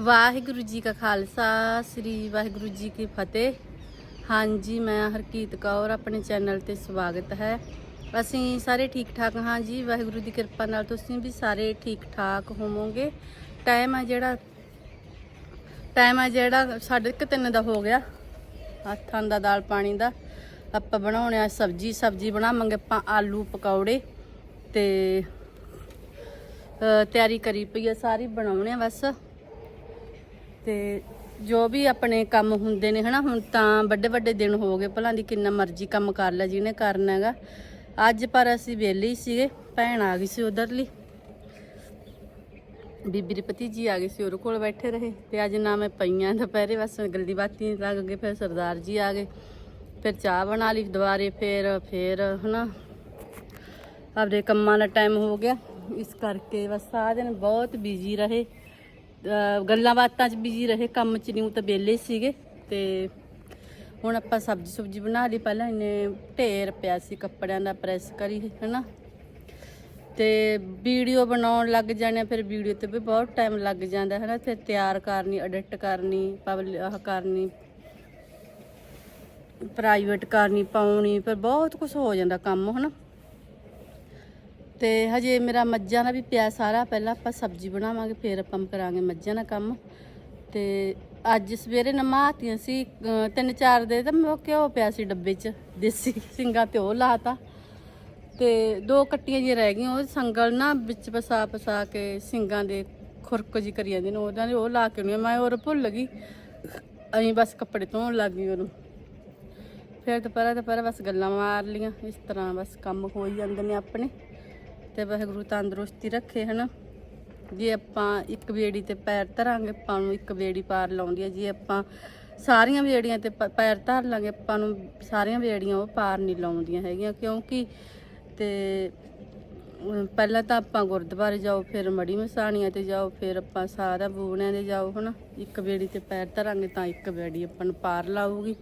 ਵਾਹਿਗੁਰੂ ਜੀ ਕਾ ਖਾਲਸਾ, ਸ੍ਰੀ ਵਾਹਿਗੁਰੂ ਜੀ ਕੀ ਫਤਿਹ। ਹਾਂਜੀ, ਮੈਂ ਹਰਕੀਤ ਕੌਰ, ਆਪਣੇ ਚੈਨਲ ਤੇ ਸਵਾਗਤ ਹੈ। ਅਸੀਂ ਸਾਰੇ ਠੀਕ ਠਾਕ ਹਾਂ ਜੀ। ਵਾਹਿਗੁਰੂ ਦੀ ਕਿਰਪਾ ਨਾਲ ਤੁਸੀਂ ਵੀ ਸਾਰੇ ਠੀਕ ਠਾਕ ਹੋਵੋਗੇ। ਟਾਈਮ ਆ ਜਿਹੜਾ ਟਾਈਮ ਆ ਜਿਹੜਾ ਸਾਡੇ ਕੁ ਤਿੰਨ ਦਾ ਹੋ ਗਿਆ। ਹੱਥਾਂ ਦਾ ਦਾਲ ਪਾਣੀ ਦਾ। ਆਪਾਂ ਬਣਾਉਣੇ ਆ ਸਬਜੀ ਸਬਜੀ ਬਣਾਵਾਂਗੇ ਆਪਾਂ ਆਲੂ ਪਕੌੜੇ ਤੇ ਤਿਆਰੀ ਕਰੀ ਪਈ ਆ ਸਾਰੀ, ਬਣਾਉਣੇ ਆ ਬਸ। ਤੇ ਜੋ ਵੀ ਆਪਣੇ ਕੰਮ ਹੁੰਦੇ ਨੇ, ਹਨਾ, ਹੁਣ ਤਾਂ ਵੱਡੇ ਵੱਡੇ ਦਿਨ ਹੋ ਗਏ, ਭਲਾਂ ਦੀ ਕਿੰਨਾ ਮਰਜ਼ੀ ਕੰਮ ਕਰ ਲੈ ਜਿਹਨੇ ਕਰਨਾ ਹੈਗਾ। ਅੱਜ ਪਰ ਅਸੀਂ ਵਿਹਲੇ ਹੀ ਸੀਗੇ, ਭੈਣ ਆ ਗਈ ਸੀ ਉਧਰਲੀ। ਬੀਬੀ ਦੀ ਭਤੀਜੀ ਆ ਗਈ ਸੀ, ਉਹਦੇ ਕੋਲ ਬੈਠੇ ਰਹੇ। ਤੇ ਅੱਜ ਨਾ ਮੈਂ ਪਈਆਂ ਦੁਪਹਿਰੇ, ਬਸ ਗੱਲੀ ਬਾਤੀ ਲੱਗ ਗਏ ਫਿਰ ਸਰਦਾਰ ਜੀ ਆ ਗਏ। ਫਿਰ ਚਾਹ ਬਣਾ ਲਈ ਦੁਬਾਰੇ, ਫਿਰ ਫਿਰ, ਹਨਾ। ਆਪਦੇ ਕੰਮਾਂ ਦਾ ਟਾਈਮ ਹੋ ਗਿਆ। ਇਸ ਕਰਕੇ ਬਸ ਸਾਰਾ ਦਿਨ ਬਹੁਤ ਬਿਜ਼ੀ ਰਹੇ। ਗੱਲਾਂ ਬਾਤਾਂ 'ਚ ਬਿਜ਼ੀ ਰਹੇ, ਕੰਮ 'ਚ ਨਹੀਂ ਤਾਂ ਵਿਹਲੇ ਸੀਗੇ। ਤੇ ਹੁਣ ਆਪਾਂ ਸਬਜ਼ੀ ਸੁਬਜੀ ਬਣਾ ਲਈ, ਪਹਿਲਾਂ ਇਹਨੇ ਢੇਰ ਪਿਆ ਸੀ ਕੱਪੜਿਆਂ ਦਾ ਪ੍ਰੈਸ ਕਰੀ, ਹਨਾ? ਤੇ ਵੀਡੀਓ ਬਣਾਉਣ ਲੱਗ ਜਾਣੇ ਫਿਰ ਵੀਡੀਓ ਤੇ ਵੀ ਬਹੁਤ ਟਾਈਮ ਲੱਗ ਜਾਂਦਾ ਹੈ ਨਾ ਫਿਰ ਤਿਆਰ ਕਰਨੀ ਐਡਿਟ ਕਰਨੀ ਪਬਲਿ ਆਹ ਕਰਨੀ ਪ੍ਰਾਈਵੇਟ ਕਰਨੀ, ਪਾਉਣੀ, ਫਿਰ ਬਹੁਤ ਕੁਝ ਹੋ ਜਾਂਦਾ ਕੰਮ, ਹਨਾ? ਤੇ ਹਜੇ ਮੇਰਾ ਮੱਝਾਂ ਦਾ ਵੀ ਪਿਆ ਸਾਰਾ, ਪਹਿਲਾਂ ਆਪਾਂ ਸਬਜ਼ੀ ਬਣਾਵਾਂਗੇ, ਫਿਰ ਆਪਾਂ ਕਰਾਂਗੇ ਮੱਝਾਂ ਦਾ ਕੰਮ। ਤੇ ਅੱਜ ਸਵੇਰੇ ਨਮਾਤੀਆਂ ਸੀ, ਅਹ ਤਿੰਨ ਚਾਰ ਦੇ ਤਾਂ ਮੈਂ ਘਿਓ ਪਿਆ ਸੀ ਡੱਬੇ 'ਚ, ਦੇਸੀ ਸਿੰਗਾ ਤੇ ਉਹ ਲਾਤਾ। ਤੇ ਦੋ ਕੱਟੀਆਂ ਜੀ ਰਹਿ ਗਈਆਂ, ਉਹ ਸੰਗਲ ਨਾ ਵਿੱਚ ਪਸਾ ਪਸਾ ਕੇ ਸਿੰਗਾਂ ਦੇ ਖੁਰਕ ਜੀ ਕਰੀ ਜਾਂਦੇ ਨੇ ਉਹਨਾਂ ਨੇ ਉਹ ਲਾ ਕੇ ਨਹੀਂ ਮੈਂ ਹੋਰ ਭੁੱਲ ਗਈ। ਅਸੀਂ ਬਸ ਕੱਪੜੇ ਧੋਣ ਲੱਗ ਗਈ ਉਹਨੂੰ ਫਿਰ ਦੁਪਹਿਰਾ ਦੁਪਹਿਰਾ ਬਸ ਗੱਲਾਂ ਮਾਰ ਲੀਆਂ ਇਸ ਤਰ੍ਹਾਂ ਬਸ ਕੰਮ ਹੋ ਹੀ ਜਾਂਦੇ ਨੇ ਆਪਣੇ। ਤੇ ਵਾਹਿਗੁਰੂ ਤੰਦਰੁਸਤੀ ਰੱਖੇ, ਹਨਾ? ਜੇ ਆਪਾਂ ਇੱਕ ਵੇੜੀ ਤੇ ਪੈਰ ਧਰਾਂਗੇ, ਆਪਾਂ ਨੂੰ ਇੱਕ ਵੇੜੀ ਪਾਰ ਲਾਉਂਦੀ ਹੈ ਜੇ ਆਪਾਂ ਸਾਰੀਆਂ ਵੇੜੀਆਂ ਤੇ ਪੈਰ ਧਰ ਲਾਂਗੇ, ਆਪਾਂ ਨੂੰ ਸਾਰੀਆਂ ਵੇੜੀਆਂ ਉਹ ਪਾਰ ਨਹੀਂ ਲਾਉਂਦੀਆਂ ਹੈਗੀਆਂ। ਕਿਉਂਕਿ ਤੇ ਪਹਿਲਾਂ ਤਾਂ ਆਪਾਂ ਗੁਰਦੁਆਰੇ ਜਾਓ, ਫਿਰ ਮੜੀ ਮਸਾਣੀਆਂ ਤੇ ਜਾਓ, ਫਿਰ ਆਪਾਂ ਸਾਰਾ ਬੂਣਿਆਂ ਦੇ ਜਾਓ, ਹਨਾ? ਇੱਕ ਵੇੜੀ ਤੇ ਪੈਰ ਧਰਾਂਗੇ ਤਾਂ ਇੱਕ ਵੇੜੀ ਆਪਾਂ ਨੂੰ ਪਾਰ ਲਾਊਗੀ।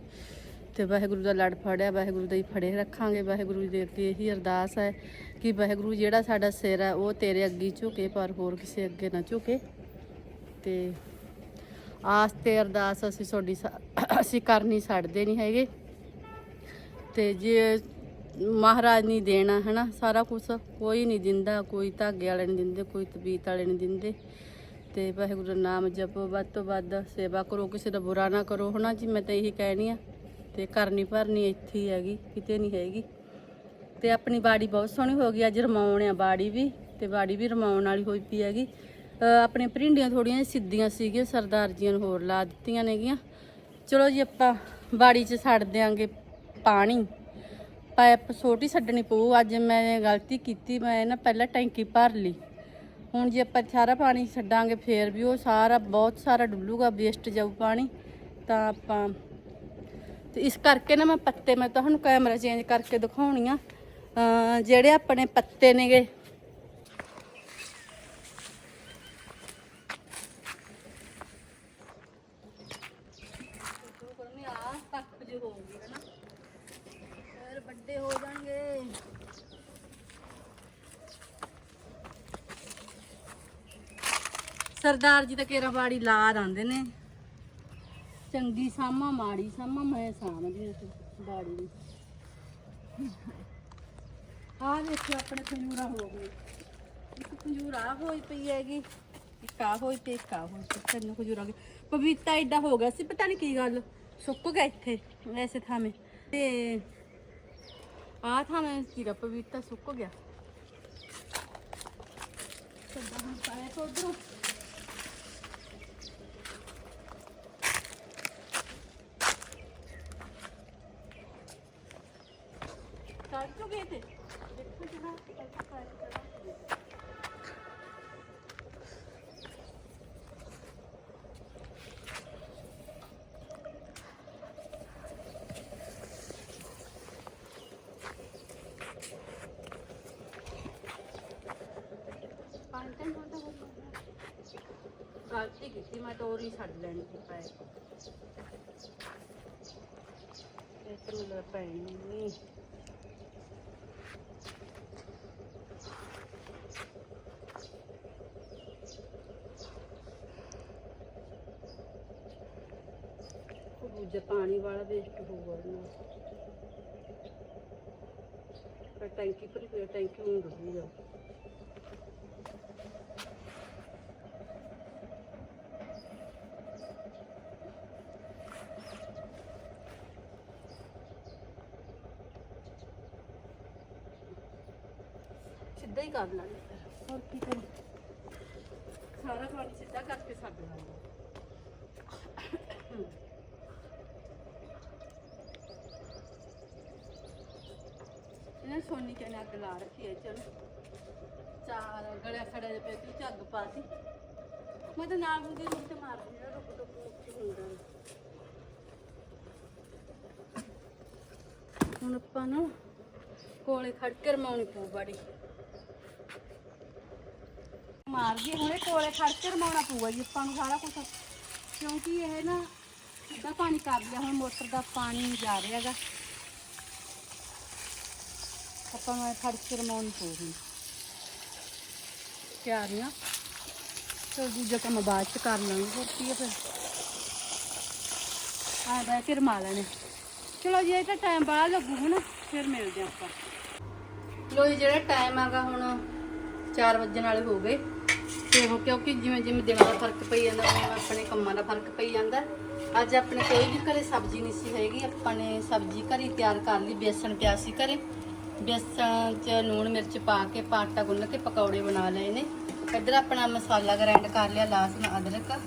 ਤੇ ਵਾਹਿਗੁਰੂ ਦਾ ਲੜ ਫੜਿਆ, ਵਾਹਿਗੁਰੂ ਦਾ ਹੀ ਫੜੇ ਰੱਖਾਂਗੇ। ਵਾਹਿਗੁਰੂ ਦੇ ਅੱਗੇ ਇਹੀ ਅਰਦਾਸ ਹੈ ਕਿ ਵਾਹਿਗੁਰੂ ਜਿਹੜਾ ਸਾਡਾ ਸਿਰ ਹੈ ਉਹ ਤੇਰੇ ਅੱਗੇ ਝੁਕੇ, ਪਰ ਹੋਰ ਕਿਸੇ ਅੱਗੇ ਨਾ ਝੁਕੇ। ਤੇ ਆਸ ਤੇ ਅਰਦਾਸ ਅਸੀਂ ਤੁਹਾਡੀ ਸਾ- ਅਸੀਂ ਕਰਨੀ ਛੱਡਦੇ ਨਹੀਂ ਹੈਗੇ। ਤੇ ਜੇ ਮਹਾਰਾਜ ਨਹੀਂ ਦੇਣਾ ਹੈ ਨਾ ਸਾਰਾ ਕੁਝ ਕੋਈ ਨਹੀਂ ਦਿੰਦਾ, ਕੋਈ ਧਾਗੇ ਵਾਲੇ ਨਹੀਂ ਦਿੰਦੇ, ਕੋਈ ਤਬੀਤ ਵਾਲੇ ਨਹੀਂ ਦਿੰਦੇ। ਤੇ ਵਾਹਿਗੁਰੂ ਦਾ ਨਾਮ ਜਪੋ, ਵੱਧ ਤੋਂ ਵੱਧ ਸੇਵਾ ਕਰੋ, ਕਿਸੇ ਦਾ ਬੁਰਾ ਨਾ ਕਰੋ। ਹਨਾ ਜੀ, ਮੈਂ ਤਾਂ ਇਹੀ ਕਹਿਣੀ ਆ, ਤੇ ਕਰਨੀ ਭਰਨੀ, ਇੱਥੇ ਹੀ ਹੈਗੀ, ਕਿਤੇ ਨਹੀਂ ਹੈਗੀ। ਤੇ ਆਪਣੀ ਬਾੜੀ ਬਹੁਤ ਸੋਹਣੀ ਹੋ ਗਈ, ਅੱਜ ਰਮਾਉਣ ਆ ਬਾੜੀ ਵੀ, ਤੇ ਬਾੜੀ ਵੀ ਰਮਾਉਣ ਵਾਲੀ ਹੋਈ ਪਈ ਹੈਗੀ। ਅਹ ਆਪਣੇ ਭਰਿੰਡੀਆਂ ਥੋੜੀਆਂ ਸਿੱਧੀਆਂ ਸੀਗੀਆਂ, ਸਰਦਾਰ ਜੀਆਂ ਨੂੰ ਹੋਰ ਲਾ ਦਿੱਤੀਆਂ ਨੇਗੀਆਂ। ਚਲੋ ਜੀ ਆਪਾਂ ਬਾੜੀ 'ਚ ਛੱਡ ਦਿਆਂਗੇ ਪਾਣੀ। ਪਾਈਪ ਛੋਟੀ ਛੱਡਣੀ ਪਊ, ਅੱਜ ਮੈਂ ਗਲਤੀ ਕੀਤੀ, ਮੈਂ ਨਾ ਪਹਿਲਾਂ ਟੈਂਕੀ ਭਰ ਲਈ। ਹੁਣ ਜੇ ਆਪਾਂ ਸਾਰਾ ਪਾਣੀ ਛੱਡਾਂਗੇ, ਫੇਰ ਵੀ ਉਹ ਸਾਰਾ, ਬਹੁਤ ਸਾਰਾ ਡੁੱਲੂਗਾ ਵੇਸਟ ਜਾਊ ਪਾਣੀ, ਤਾਂ ਆਪਾਂ ਤੇ ਇਸ ਕਰਕੇ ਨਾ ਮੈਂ ਪੱਤੇ, ਮੈਂ ਤੁਹਾਨੂੰ ਕੈਮਰਾ ਚੇਂਜ ਕਰਕੇ ਦਿਖਾਉਣੀ ਆ। ਜਿਹੜੇ ਆਪਣੇ ਪੱਤੇ ਨੇਗੇ। ਆ ਵੱਡੇ ਹੋ ਜਾਣਗੇ ਸਰਦਾਰ ਜੀ ਤਾਂ ਕੇਰਾ ਬਾੜੀ ਲਾ ਦਿੰਦੇ ਨੇ। ਚੰਗੀ ਸਾਮਾ, ਮਾੜੀ ਸਾਮਾ, ਮੈਂ ਸਾਂਭਦੀ ਬਾੜੀ ਦੀ ਆਹ ਦੇਖੋ ਆਪਣੇ ਖੰਜੂਰਾ ਹੋ ਗਏ ਇੱਕ ਖੰਜੂਰਾ ਹੋਈ ਪਈ ਹੈਗੀ, ਇੱਕ ਹੋਈ ਤੇ ਇੱਕ ਹੋਈ ਤੇ ਤਿੰਨ ਖੰਜੂਰਾ ਗਏ। ਪਪੀਤਾ ਐਡਾ ਹੋ ਗਿਆ ਸੀ, ਪਤਾ ਨਹੀਂ ਕੀ ਗੱਲ, ਸੁੱਕ ਗਿਆ ਇੱਥੇ ਐਸੇ ਥਾਵੇਂ। ਤੇ ਆਹ ਥਾਵੇਂ ਸੀਗਾ ਪਪੀਤਾ ਸੁੱਕ ਗਿਆ। ਸੱਦਾ ਹੁਣ ਪਾਇਆ ਤੋਂ ਉਧਰੋਂ ਕੱਢ ਚੁੱਕੇ ਤੇ ਦੇਖੋ ਜਰਾ ਗਲਤੀ ਕੀਤੀ ਮੈਂ ਤਾਂ ਹੋਰ ਹੀ ਛੱਡ ਲੈਣੀ ਸੀ ਪਾਏ ਇੱਕ ਨੂੰ ਪੈਣੀ ਨਹੀਂ ਦੂਜਾ ਪਾਣੀ ਵਾਲਾ ਵੇਸਟ ਹੋਊਗਾ ਨਾ। ਪਰ ਟੈਂਕੀ ਪਰ ਫਿਰ ਟੈਂਕੀ ਨੂੰ ਡੁੱਬੀ ਜਾ ਸਿੱਧਾ ਹੀ ਕਰ ਲੈਣਾ। ਹੋਰ ਕੀ ਕਰਾਂ ਸਾਰਾ ਪਾਣੀ ਸਿੱਧਾ ਕਰਕੇ ਛੱਡ ਲਾਂਗੇ ਇਹਨੇ ਸੋਨੀ ਕਹਿੰਦੇ ਅੱਗ ਲਾ ਰੱਖੀ ਹੈ? ਚਲ। ਚਾਰ ਗਲੇ ਖੜੇ ਦੇ ਪੇ ਤੂੰ ਝੱਗ ਪਾਤੀ ਮੈਂ ਤਾਂ ਨਾਲ ਹੁੰਦੀ ਰੁਕ ਤੇ ਮਾਰ ਦਿੰਦੀ ਰੁਕ ਰੁਕ ਰੁਕ ਹੁੰਦਾ ਹੁਣ ਆਪਾਂ ਨਾ ਕੋਲੇ ਖੜ ਕੇ ਰਮਾਉਣੀ ਪਊ ਬੜੀ। ਮਾਰ ਗਏ ਹੁਣੇ, ਕੋਲੇ ਖੜ ਕੇ ਰਮਾਉਣਾ ਪਊਗਾ ਜੀ ਆਪਾਂ ਨੂੰ ਸਾਰਾ ਕੁਝ ਕਿਉਂਕਿ ਇਹ ਨਾ ਸਿੱਧਾ ਪਾਣੀ ਕਰ ਲਿਆ, ਹੁਣ ਮੋਟਰ ਦਾ ਪਾਣੀ ਜਾ ਰਿਹਾ ਹੈਗਾ। ਆਪਾਂ ਨੂੰ ਇਹ ਖੜ ਪਊਗੀ ਤਿਆਰੀਆਂ ਤੇ ਦੂਜਾ ਕੰਮ ਬਾਅਦ ਚ ਕਰ ਲਾਂਗੇ, ਹੋਰ ਕੀ ਹੈ ਫਿਰ। ਆ ਬੈ ਕੇ ਰਮਾ ਲੈਣੇ। ਚਲੋ ਜੀ, ਇਹ ਤਾਂ ਟਾਈਮ ਬੜਾ ਲੱਗੂ ਹਨਾ, ਫਿਰ ਮਿਲਦੇ ਆਪਾਂ। ਲੋ ਜੀ, ਜਿਹੜਾ ਟਾਈਮ ਆਗਾ ਹੁਣ 4 ਵਜਣ ਵਾਲੇ ਹੋ ਗਏ। ਤੇ ਉਹ ਕਿਉਂਕਿ ਜਿਵੇਂ ਜਿਵੇਂ ਦਿਨਾਂ ਦਾ ਫ਼ਰਕ ਪਈ ਜਾਂਦਾ ਉਵੇਂ ਆਪਣੇ ਕੰਮਾਂ ਦਾ ਫ਼ਰਕ ਪਈ ਜਾਂਦਾ। ਅੱਜ ਆਪਣੇ ਕੋਈ ਵੀ ਘਰੇ ਸਬਜ਼ੀ ਨਹੀਂ ਸੀ ਹੈਗੀ, ਆਪਾਂ ਨੇ ਸਬਜ਼ੀ ਘਰੇ ਤਿਆਰ ਕਰ ਲਈ, ਬੇਸਣ ਪਿਆ ਸੀ ਘਰੇ। ਬੇਸਣ 'ਚ ਲੂਣ ਮਿਰਚ ਪਾ ਕੇ ਪਾਟਾ ਗੁੰਨ ਕੇ ਪਕੌੜੇ ਬਣਾ ਲਏ ਨੇ। ਇੱਧਰ ਆਪਣਾ ਮਸਾਲਾ ਗ੍ਰਾਈਂਡ ਕਰ ਲਿਆ, ਲਸਣ, ਅਦਰਕ,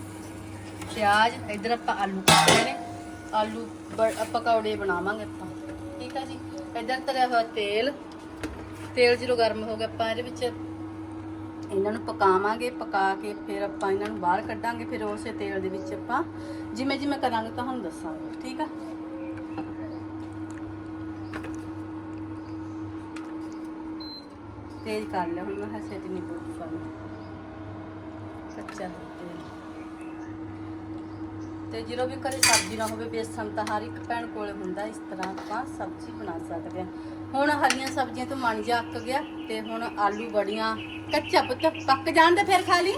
ਪਿਆਜ਼। ਇੱਧਰ ਆਪਾਂ ਆਲੂ ਕੱਟੇ ਨੇ। ਆਲੂ ਬ- ਪਕੌੜੇ ਬਣਾਵਾਂਗੇ ਆਪਾਂ। ਠੀਕ ਆ ਜੀ? ਇੱਧਰ ਤਰਿਆ ਹੋਇਆ ਤੇਲ। ਤੇਲ ਜਦੋਂ ਗਰਮ ਹੋ ਗਿਆ, ਆਪਾਂ ਇਹਦੇ ਵਿੱਚ ਇਹਨਾਂ ਨੂੰ ਪਕਾਵਾਂਗੇ। ਪਕਾ ਕੇ ਫਿਰ ਆਪਾਂ ਇਹਨਾਂ ਨੂੰ ਬਾਹਰ ਕੱਢਾਂਗੇ। ਫਿਰ ਉਸੇ ਤੇਲ ਦੇ ਵਿੱਚ ਆਪਾਂ ਜਿਵੇਂ ਜਿਵੇਂ ਕਰਾਂਗੇ, ਤੁਹਾਨੂੰ ਦੱਸਾਂਗੇ। ਠੀਕ ਆ? ਤੇਜ਼ ਕਰ ਲਿਆ, ਹੁਣ ਮੈਂ ਹੱਸੇ ਤੇ ਨਹੀਂ ਪੁੱਛਾਂਗਾ ਸੱਚਾ ਤੇ ਜਦੋਂ ਵੀ ਘਰੇ ਸਬਜ਼ੀ ਨਾ ਹੋਵੇ ਬੇਸਣ ਤਾਂ ਹਰ ਇੱਕ ਭੈਣ ਕੋਲ ਹੁੰਦਾ, ਇਸ ਤਰ੍ਹਾਂ ਆਪਾਂ ਸਬਜ਼ੀ ਬਣਾ ਸਕਦੇ ਹਾਂ। ਹੁਣ ਹਰੀਆਂ ਸਬਜ਼ੀਆਂ ਤੋਂ ਮਨ ਜਾ ਅੱਕ ਗਿਆ, ਤੇ ਹੁਣ ਆਲੂ ਬੜੀਆਂ, ਕੱਚਾ ਪੁੱਤ, ਪੱਕ ਜਾਣ ਤੇ ਫਿਰ ਖਾ ਲਈ।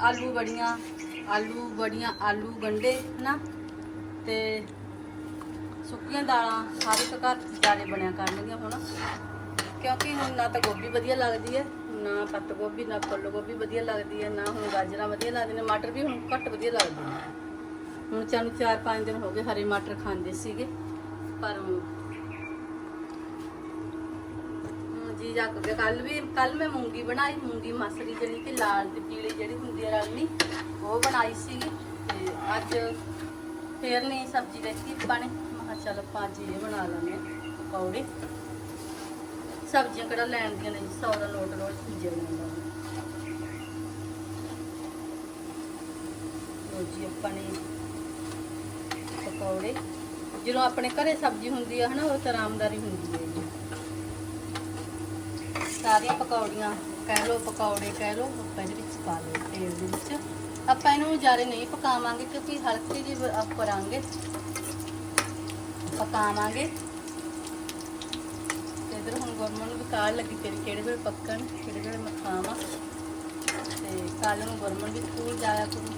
ਆਲੂ ਬੜੀਆਂ ਆਲੂ ਬੜੀਆਂ, ਆਲੂ ਗੰਡੇ ਨਾ ਤੇ ਸੁੱਕੀਆਂ ਦਾਲਾਂ ਹਰ ਇੱਕ ਘਰ ਚ ਚਾਰੇ ਬਣਿਆ ਕਰਨਗੀਆਂ ਹੁਣ। ਕਿਉਂਕਿ ਹੁਣ ਨਾ ਤਾਂ ਗੋਭੀ ਵਧੀਆ ਲੱਗਦੀ ਹੈ, ਨਾ ਪੱਤ ਗੋਭੀ, ਨਾ ਫੁੱਲ ਗੋਭੀ ਵਧੀਆ ਲੱਗਦੀ ਹੈ, ਨਾ ਹੁਣ ਗਾਜਰਾਂ ਵਧੀਆ ਲੱਗਦੀਆਂ ਨੇ, ਮਟਰ ਵੀ ਹੁਣ ਘੱਟ ਵਧੀਆ ਲੱਗਦੇ ਨੇ। ਹੁਣ ਚਾਨੂੰ 4-5 ਦਿਨ ਹੋ ਗਏ ਹਰੇ ਮਟਰ ਖਾਂਦੇ ਸੀਗੇ, ਪਰ ਜੀ ਜਾ ਕੇ ਕੱਲ ਵੀ ਕੱਲ ਮੈਂ ਮੂੰਗੀ ਬਣਾਈ, ਮੂੰਗੀ ਮਸਰੀ ਜਿਹੜੀ ਕਿ ਲਾਲ ਤੇ ਪੀਲੀ ਜਿਹੜੀ ਹੁੰਦੀ ਹੈ ਰਲਮੀ ਉਹ ਬਣਾਈ ਸੀਗੀ ਤੇ ਅੱਜ ਫੇਰ ਨਹੀਂ ਸਬਜ਼ੀ ਲੈਤੀ ਆਪਾਂ ਨੇ। ਮੈਂ ਕਿਹਾ ਚੱਲ ਆਪਾਂ ਅੱਜ ਇਹ ਬਣਾ ਲਾਂਗੇ ਪਕੌੜੇ। ਸਬਜ਼ੀਆਂ ਕਿਹੜਾ ਲੈਣ ਦੀਆਂ ਨੇ 100 ਦਾ ਨੋਟ ਰੋਜ਼ ਚੀਜ਼ਾਂ ਬਣਾਉਂਦਾ। ਲੋ ਜੀ, ਆਪਾਂ ਨੇ ਪਕੌੜੇ। ਜਦੋਂ ਆਪਣੇ ਘਰੇ ਸਬਜ਼ੀ ਹੁੰਦੀ ਆ, ਹਨਾ, ਉਹ ਤਾਂ ਆਰਾਮਦਾਰੀ ਹੁੰਦੀ ਹੈ ਜੀ। ਸਾਰੀਆਂ ਪਕੌੜੀਆਂ, ਕਹਿ ਲਓ ਪਕੌੜੇ, ਕਹਿ ਲਓ, ਆਪਾਂ ਇਹਦੇ ਵਿੱਚ ਪਾ ਲਓ ਤੇਲ ਦੇ ਵਿੱਚ। ਆਪਾਂ ਇਹਨੂੰ ਜ਼ਿਆਦਾ ਨਹੀਂ ਪਕਾਵਾਂਗੇ, ਕਿਉਂਕਿ ਹਲਕੀ ਜਿਹੀ ਕਰਾਂਗੇ। ਪਕਾਵਾਂਗੇ। ਇਧਰ ਹੁਣ ਗੁਰਮਨ ਨੂੰ ਵੀ ਕਾਲ ਲੱਗੀ ਤੇਰੀ ਕਿਹੜੇ ਵੇਲੇ ਪੱਕਣ ਕਿਹੜੇ ਵੇਲੇ ਮੈਂ ਖਾਵਾਂ। ਤੇ ਕੱਲ ਨੂੰ ਗੁਰਮਨ ਵੀ ਸਕੂਲ ਜਾਇਆ ਕਰੂ।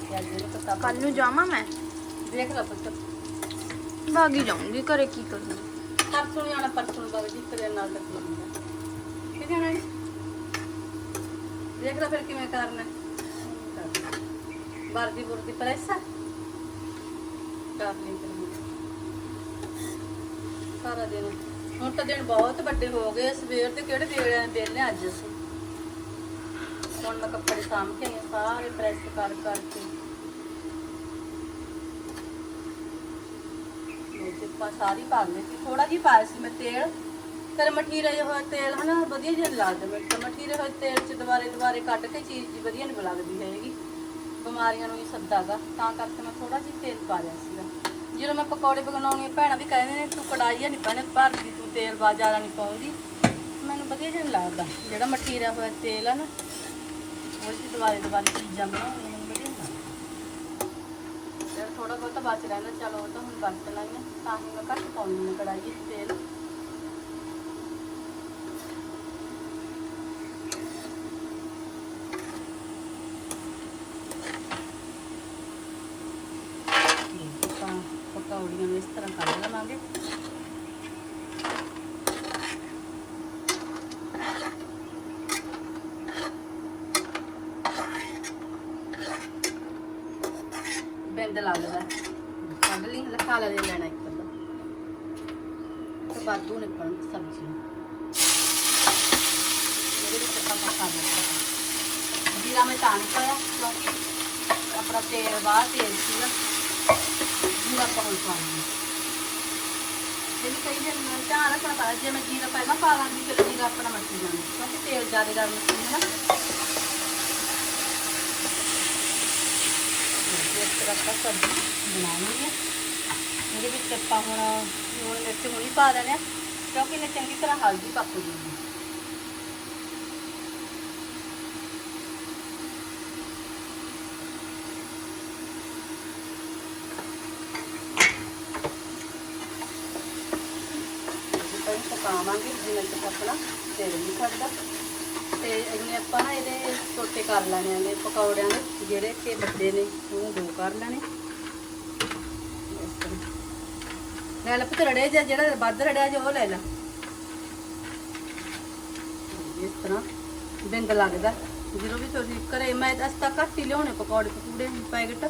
ਤੇ ਅੱਜ ਇਹਨੂੰ ਪਤਾ ਕੱਲ ਨੂੰ ਜਾਵਾਂ ਮੈਂ? ਦੇਖ ਲੈ ਪੁੱਤ। ਭਾਗੀ ਜਾਊਂਗੀ ਘਰੇ ਕੀ ਕਰਨਾ? ਪਰਸੋਂ ਨਹੀਂ ਆਉਣਾ ਪਰਸੋਂ ਨੂੰ ਬਾਬਾ ਜੀ ਤੇਰੇ ਨਾਲ ਤੱਕ ਕਿੱਥੇ ਜਾਣਾ ਹੈ ਦੇਖ ਲੈ ਫਿਰ ਕਿਵੇਂ ਕਰਨਾ। ਵਰਦੀ ਵਰਦੀ ਪ੍ਰੈਸ ਕਰ ਲਈ ਫਿਰ ਸਾਰਾ ਦਿਨ। ਹੁਣ ਤਾਂ ਦਿਨ ਬਹੁਤ ਵੱਡੇ ਹੋ ਗਏ ਸਵੇਰ ਦੇ ਕਿਹੜੇ ਵੇਲੇ ਵੇਲੇ ਅੱਜ ਅਸੀਂ? ਹੁਣ ਮੈਂ ਕੱਪੜੇ ਸਾਂਭ ਕੇ ਆਈ ਹਾਂ, ਸਾਰੇ ਪ੍ਰੈਸ ਕਰ ਕਰਕੇ। ਤੇ ਪਾ ਸਾਰੀ ਪਾ ਲਈ ਸੀ ਥੋੜਾ ਜਿਹਾ ਪਾਇਆ ਸੀ ਮੈਂ ਤੇਲ। ਫਿਰ ਮਠੀਰੇ ਜਿਹਾ ਹੋਇਆ ਤੇਲ ਹਨਾ ਵਧੀਆ ਜਿਹਾ ਲੱਗਦਾ ਮੈਨੂੰ ਤਾਂ। ਮਠੀਰੇ ਹੋਏ ਤੇਲ ਚ ਦੁਬਾਰੇ ਦੁਬਾਰੇ ਕੱਢ ਕੇ ਚੀਜ਼ ਜੀ ਵਧੀਆ ਨਹੀਂ ਲੱਗਦੀ ਹੈਗੀ। ਬਿਮਾਰੀਆਂ ਨੂੰ ਹੀ ਸੱਦਾਗਾ ਤਾਂ ਕਰਕੇ ਮੈਂ ਥੋੜਾ ਜਿਹਾ ਤੇਲ ਪਾ ਲਿਆ ਸੀਗਾ। ਜਦੋਂ ਮੈਂ ਪਕੌੜੇ ਬਣਾਉਣੀ, ਭੈਣਾਂ ਵੀ ਕਹਿੰਦੇ ਨੇ, ਤੂੰ ਕੜਾਈਆ ਨਹੀਂ ਪਾਣੇ ਭਰਦੀ ਤੂੰ ਤੇਲ ਬਾ, ਜ਼ਿਆਦਾ ਨਹੀਂ ਪਾਉਂਦੀ। ਮੈਨੂੰ ਵਧੀਆ ਜਿਹਾ ਨੀ ਲੱਗਦਾ। ਜਿਹੜਾ ਮਠੀਰਾ ਹੋਇਆ ਤੇਲ ਆ ਨਾ, ਉਹ ਚ ਦੁਬਾਰੇ ਦੁਬਾਰੇ ਚੀਜ਼ਾਂ ਬਣਾਉਣੀਆਂ ਮੈਨੂੰ ਵਧੀਆ ਲੱਗਦਾ। ਫਿਰ ਥੋੜਾ ਬਹੁਤਾ ਬਚ ਰਹਿੰਦਾ, ਚਲੋ ਉਹ ਤਾਂ ਹੁਣ ਵਰਤਣਾ ਹੀ ਆ ਤਾਂ ਹੀ ਮੈਂ ਘੱਟ ਪਾਉਂਦੀ ਹਾਂ ਕੜਾਈ ਤੇਲ ਪਕੌੜੀਆਂ ਨੂੰ ਇਸ ਤਰ੍ਹਾਂ ਕੱਢ ਬਿੰਦ ਲੱਗਦਾ ਕੱਢ ਲਈ, ਲਖਾ ਲਾ ਲੈਣਾ ਇੱਕ ਅੱਧਾ। ਤੇ ਬਾਦੂ ਨਿਕਲਣ ਸਬਜ਼ੀ ਮੇਰੇ ਵਿੱਚ ਆਪਾਂ ਖਾ ਲੈਂਦੇ ਜੀਰਾ ਮੈਂ ਤਾਂ ਨਹੀਂ ਪਾਇਆ। ਆਪਣਾ ਤੇਲ, ਬਾਹਰ ਤੇਲ ਸੀਗਾ। ਜੀਰਾ ਆਪਾਂ ਹੁਣ ਪਾਉਂਦੇ ਇਹਨੂੰ ਕਈ ਦਿਨ ਮੈਂ ਧਿਆਨ ਰੱਖਣਾ ਪੈਂਦਾ ਜੇ ਮੈਂ ਜੀਰਾ ਪਹਿਲਾਂ ਪਾ ਲਾਂਗੀ, ਫਿਰ ਜੀਰਾ ਆਪਣਾ ਮੱਚੀ ਜਾਣਾ ਕਿਉਂਕਿ ਤੇਲ ਜ਼ਿਆਦਾ ਗਰਮ ਸੀ ਹੈ ਨਾ। ਇਸ ਤਰ੍ਹਾਂ ਆਪਾਂ ਸਬਜ਼ੀ ਬਣਾਉਣੀ ਹੈ। ਇਹਦੇ ਵਿੱਚ ਆਪਾਂ ਹੁਣ ਲੂਣ ਮਿਰਚ ਹੁਣੀ ਪਾ ਦੇਣਾ ਕਿਉਂਕਿ ਇਹਨੇ ਚੰਗੀ ਤਰ੍ਹਾਂ ਹਲਦੀ ਪੱਕ ਜੂਗੀ ਅਸੀਂ ਪਕਾਵਾਂਗੇ ਜਿਵੇਂ ਤੱਕ ਆਪਣਾ ਤੇਲ ਨਹੀਂ ਛੱਡਦਾ ਤੇ ਇਹਨੇ ਆਪਾਂ ਨਾ ਇਹਦੇ ਟੋਟੇ ਕਰ ਲੈਣੇ ਆਂਗੇ ਪਕੌੜਿਆਂ ਦੇ, ਜਿਹੜੇ ਕਿ ਵੱਡੇ ਨੇ ਉਹ ਦੋ ਕਰ ਲੈਣੇ। ਲੈ ਲੈ ਪੁੱਤ ਰੜਿਆ ਜਿਹਾ, ਜਿਹੜਾ ਵੱਧ ਰੜਿਆ ਜਿਹਾ, ਉਹ ਲੈ ਲੈ। ਇਸ ਤਰ੍ਹਾਂ ਬਿੰਦ ਲੱਗਦਾ। ਜਦੋਂ ਵੀ ਤੁਸੀਂ ਘਰੇ, ਮੈਂ ਅਸ ਤਾਂ ਘੱਟ ਹੀ ਲਿਆਉਣੇ ਪਕੌੜੇ, ਪਕੂੜੇ, ਪੈਕਟ।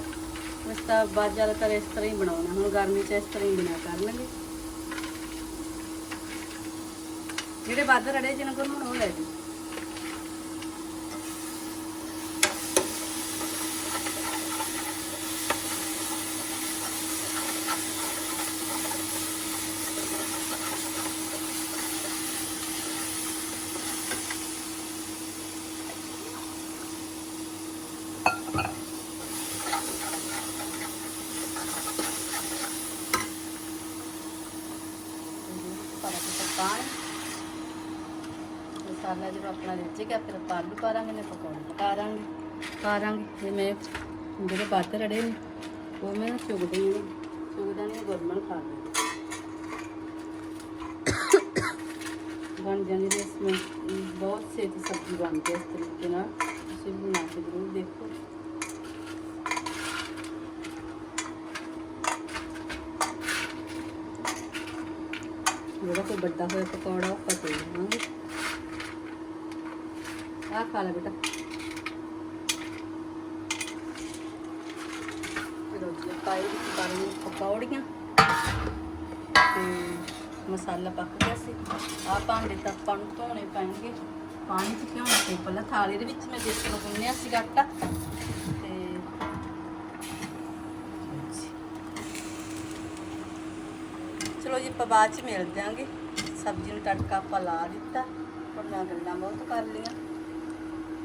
ਇਸ ਤਾਂ ਬਾਅਦ ਜ਼ਿਆਦਾਤਰ ਇਸ ਤਰ੍ਹਾਂ ਹੀ ਬਣਾਉਣਾ, ਹੁਣ ਗਰਮੀ 'ਚ ਇਸ ਤਰ੍ਹਾਂ ਹੀ ਬਣਾ ਕਰ ਲਾਂਗੇ ਜਿਹੜੇ ਵੱਧ ਰੜੇ ਜਿਹਨਾਂ ਕੋਲ ਹੁਣ ਉਹ ਲੈ ਜੀ ਪਾਣੀ ਮਸਾਲਾ ਜਦੋਂ ਆਪਣਾ ਰਿੱਝ ਗਿਆ, ਫਿਰ ਆਪਾਂ ਆਲੂ ਪਾ ਦਾਂਗੇ ਨੇ ਪਕੌੜੇ ਪਕਾ ਦਾਂਗੇ ਪਾ ਦਾਂਗੇ ਜਿਵੇਂ ਜਿਹੜੇ ਵੱਧ ਰੜੇ ਨੇ, ਉਹ ਮੈਂ ਨਾ ਚੁਗਦੀ ਹਾਂ ਚੁਗਦਾ ਨਹੀਂ ਗੁਰਮਨ ਖਾ ਲੈਂਦੇ ਬਣ ਜਾਂਦੀ ਹੈ ਇਸ ਵਿੱਚ ਬਹੁਤ ਛੇਤੀ ਸਬਜ਼ੀ ਬਣਦੀ ਹੈ ਇਸ ਤਰੀਕੇ ਨਾਲ। ਤੁਸੀਂ ਬਣਾ ਕੇ ਜ਼ਰੂਰ ਦੇਖੋ। ਜਿਹੜਾ ਕੋਈ ਵੱਡਾ ਹੋਇਆ ਪਕੌੜਾ, ਉਹ ਪਤੇ ਲਵਾਂਗੇ ਆ ਖਾ ਲੈ ਬੇਟਾ। ਰੋਟੀ ਪਾਈ ਵਿੱਚ ਪਾਣੀ ਪਕੌੜੀਆਂ ਤੇ ਮਸਾਲਾ ਪੱਕ ਗਿਆ ਸੀ। ਆ ਭਾਂਡੇ ਤਾਂ ਆਪਾਂ ਨੂੰ ਧੋਣੇ ਪੈਣਗੇ। ਪਾਣੀ ਚ ਭਿਉਣਾ ਤੇ ਪਹਿਲਾਂ ਥਾਲੀ ਦੇ ਵਿੱਚ ਮੈਂ ਬੇਸਣ ਗੁੰਨਿਆ ਸੀ ਆਟਾ। ਤੇ ਚਲੋ ਜੀ, ਆਪਾਂ ਬਾਅਦ ਚ ਮਿਲ ਜਾਾਂਗੇ ਸਬਜ਼ੀ ਨੂੰ ਤੜਕਾ ਆਪਾਂ ਲਾ ਦਿੱਤਾ। ਹੁਣ ਗੱਲਾਂ ਬਹੁਤ ਕਰ ਲਈਆਂ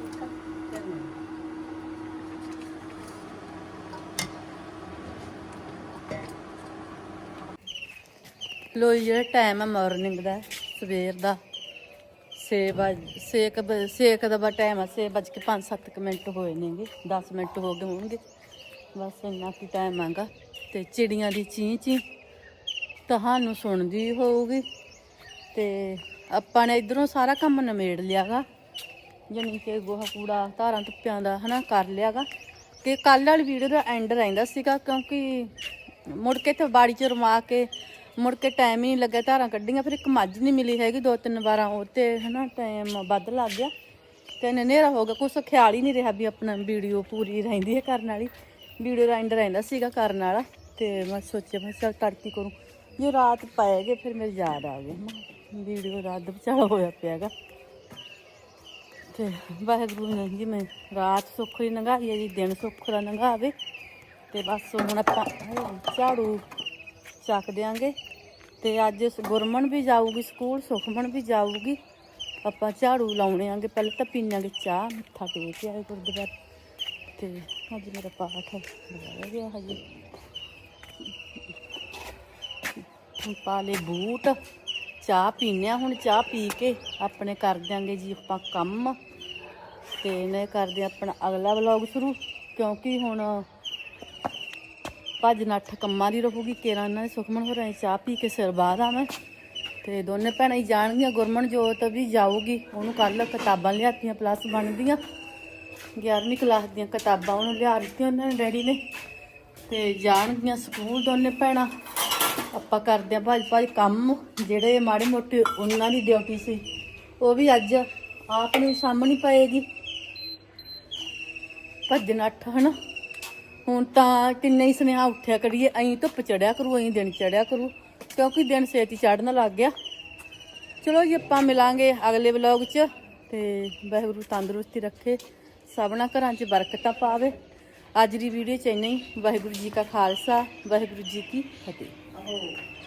ਠੀਕ ਆ ਫਿਰ ਮਿਲਦੇ ਹਾਂ। ਲੋ ਜਿਹੜਾ ਟਾਈਮ ਹੈ ਮਾਰਨਿੰਗ ਦਾ, ਸਵੇਰ ਦਾ 6 ਵਜ 6 6 ਦਾ ਬਾ ਟਾਈਮ ਹੈ 6 ਵੱਜ ਕੇ 5-7 ਮਿੰਟ ਹੋਏ ਨੇਗੇ 10 ਮਿੰਟ ਹੋ ਗਏ ਹੋਣਗੇ। ਬਸ ਇੰਨਾ ਕੀ ਟਾਈਮ ਆਗਾ, ਤੇ ਚਿੜੀਆਂ ਦੀ ਚੀਂ ਚੀਂ ਤੁਹਾਨੂੰ ਸੁਣਦੀ ਹੋਊਗੀ। ਤੇ ਆਪਾਂ ਨੇ ਇਧਰੋਂ ਸਾਰਾ ਕੰਮ ਨਿਮੇੜ ਲਿਆਗਾ ਜਾਣੀ ਕਿ ਗੋਹਾ ਕੂੜਾ ਧਾਰਾਂ ਧੁੱਪਿਆਂ ਦਾ ਹਨਾ ਕਰ ਲਿਆਗਾ। ਤੇ ਕੱਲ ਵਾਲੀ ਵੀਡੀਓ ਦਾ ਐਂਡ ਰਹਿੰਦਾ ਸੀਗਾ ਕਿਉਂਕਿ ਮੁੜ ਕੇ ਤੇ ਬਾੜੀ ਚ ਰਮਾ ਕੇ, ਮੁੜ ਕੇ ਟਾਈਮ ਹੀ ਨਹੀਂ ਲੱਗਾ ਧਾਰਾਂ ਕੱਢੀਆਂ, ਫਿਰ ਇੱਕ ਮੱਝ ਨਹੀਂ ਮਿਲੀ ਹੈਗੀ ਦੋ ਤਿੰਨ ਵਾਰਾਂ, ਉਹ ਤੇ ਹਨਾ ਟਾਈਮ ਵੱਧ ਲੱਗ ਗਿਆ। ਤੇ ਹਨੇਰਾ ਹੋ ਗਿਆ, ਕੁਛ ਖਿਆਲ ਹੀ ਨਹੀਂ ਰਿਹਾ ਵੀ ਆਪਣਾ ਵੀਡੀਓ ਪੂਰੀ ਰਹਿੰਦੀ ਹੈ ਕਰਨ ਵਾਲੀ। ਵੀਡੀਓ ਦਾ ਐਂਡ ਰਹਿੰਦਾ ਸੀਗਾ ਕਰਨ ਵਾਲਾ, ਤੇ ਮੈਂ ਸੋਚਿਆ, ਮੈਂ ਚਲ ਤੜਕੀ ਕਰੂੰ। ਜੇ ਰਾਤ ਪੈ ਗਏ ਫਿਰ ਮੇਰੇ ਯਾਦ ਆ ਗਏ ਵੀਡੀਓ ਰਾਤ ਦਾ ਵਿਚਾਲਾ ਹੋਇਆ ਪਿਆਗਾ ਤੇ ਵਾਹਿਗੁਰੂ ਨੇ ਜੀ ਮੈਂ ਰਾਤ ਸੁੱਖ ਦੀ ਲੰਘਾਈ ਹੈ ਜੀ, ਦਿਨ ਸੁੱਖ ਦਾ ਲੰਘਾਵੇ ਤੇ ਬਸ ਹੁਣ ਆਪਾਂ ਝਾੜੂ ਚੱਕ ਦਿਆਂਗੇ। ਤੇ ਅੱਜ ਗੁਰਮਨ ਵੀ ਜਾਊਗੀ, ਸਕੂਲ ਸੁਖਮਨ ਵੀ ਜਾਊਗੀ। ਆਪਾਂ ਝਾੜੂ ਲਾਉਣੇ ਆਂਗੇ, ਪਹਿਲਾਂ ਤਾਂ ਪੀਣਾਂਗੇ ਚਾਹ, ਮੱਥਾ ਟੇਕ ਆਏ ਗੁਰਦੁਆਰੇ। ਤੇ ਅੱਜ ਮੇਰਾ ਪਾਠ ਰਹਿ ਗਿਆ ਹਜੇ। ਹੁਣ ਪਾ ਲਏ ਬੂਟ। ਚਾਹ ਪੀਨੇ ਆ ਹੁਣ ਚਾਹ ਪੀ ਕੇ ਆਪਣੇ ਕਰ ਦਿਆਂਗੇ ਜੀ ਆਪਾਂ ਕੰਮ। ਤੇ ਨੇ ਕਰਦੇ ਆਪਣਾ ਅਗਲਾ ਵਲੌਗ ਸ਼ੁਰੂ, ਕਿਉਂਕਿ ਹੁਣ ਭੱਜ ਨੱਠ ਕੰਮਾਂ ਦੀ ਰਹੂਗੀ ਕੇਰਾਂ ਇਹਨਾਂ ਨੇ ਸੁਖਮਨ ਹੋ ਰਹੇ ਚਾਹ ਪੀ ਕੇ ਸਿਰ ਬਾਹਰ ਮੈਂ। ਤੇ ਦੋਨੇ ਭੈਣਾਂ ਹੀ ਜਾਣਗੀਆਂ, ਗੁਰਮਨ ਜੋਤ ਵੀ ਜਾਊਗੀ, ਉਹਨੂੰ ਕੱਲ ਕਿਤਾਬਾਂ ਲਿਆਤੀਆਂ ਪਲੱਸ ਬਣਦੀਆਂ 11ਵੀਂ ਕਲਾਸ ਦੀਆਂ ਕਿਤਾਬਾਂ ਉਹਨੂੰ ਲਿਆ ਦਿੱਤੀਆਂ, ਉਹਨਾਂ ਨੇ ਡੈਡੀ ਨੇ। ਤੇ ਜਾਣਗੀਆਂ ਸਕੂਲ ਦੋਨੇ ਭੈਣਾਂ। ਆਪਾਂ ਕਰਦੇ ਆ ਭਾਜ ਭਾਜ ਕੰਮ, ਜਿਹੜੇ ਮਾੜੇ ਮੋਟੇ ਉਹਨਾਂ ਦੀ ਡਿਊਟੀ ਸੀ। ਉਹ ਵੀ ਅੱਜ ਆਪ ਨੂੰ ਸਾਹਮਣੇ ਪਏਗੀ। ਭੱਜ ਨੱਠ ਹਨਾ? ਹੁਣ ਤਾਂ ਕਿੰਨੇ ਹੀ ਸੁਨੇਹਾ ਉੱਠਿਆ ਕਰੀਏ ਐਂ ਧੁੱਪ ਚੜਿਆ ਕਰੂ ਐਂ ਦਿਨ ਚੜਿਆ ਕਰੂ, ਕਿਉਂਕਿ ਦਿਨ ਛੇਤੀ ਚੜਨ ਲੱਗ ਗਿਆ। ਚਲੋ ਜੀ, ਆਪਾਂ ਮਿਲਾਂਗੇ ਅਗਲੇ ਵਲੌਗ 'ਚ ਤੇ ਵਾਹਿਗੁਰੂ ਤੰਦਰੁਸਤੀ ਰੱਖੇ, ਸਭਨਾ ਘਰਾਂ 'ਚ ਬਰਕਤਾਂ ਪਾਵੇ। ਅੱਜ ਦੀ ਵੀਡੀਓ 'ਚ ਇੰਨਾ ਹੀ। ਵਾਹਿਗੁਰੂ ਜੀ ਕਾ ਖਾਲਸਾ, ਵਾਹਿਗੁਰੂ ਜੀ ਕੀ ਫਤਿਹ। Oh.